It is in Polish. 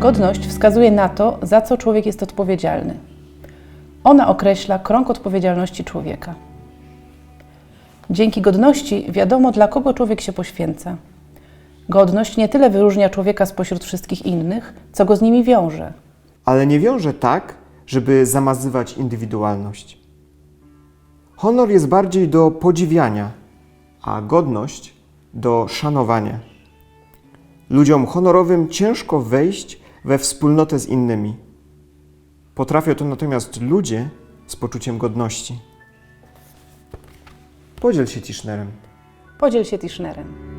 Godność wskazuje na to, za co człowiek jest odpowiedzialny. Ona określa krąg odpowiedzialności człowieka. Dzięki godności wiadomo, dla kogo człowiek się poświęca. Godność nie tyle wyróżnia człowieka spośród wszystkich innych, co go z nimi wiąże. ale nie wiąże tak, żeby zamazywać indywidualność. Honor jest bardziej do podziwiania, a godność do szanowania. Ludziom honorowym ciężko wejść we wspólnotę z innymi. Potrafią to natomiast ludzie z poczuciem godności. Podziel się Tischnerem. Podziel się Tischnerem.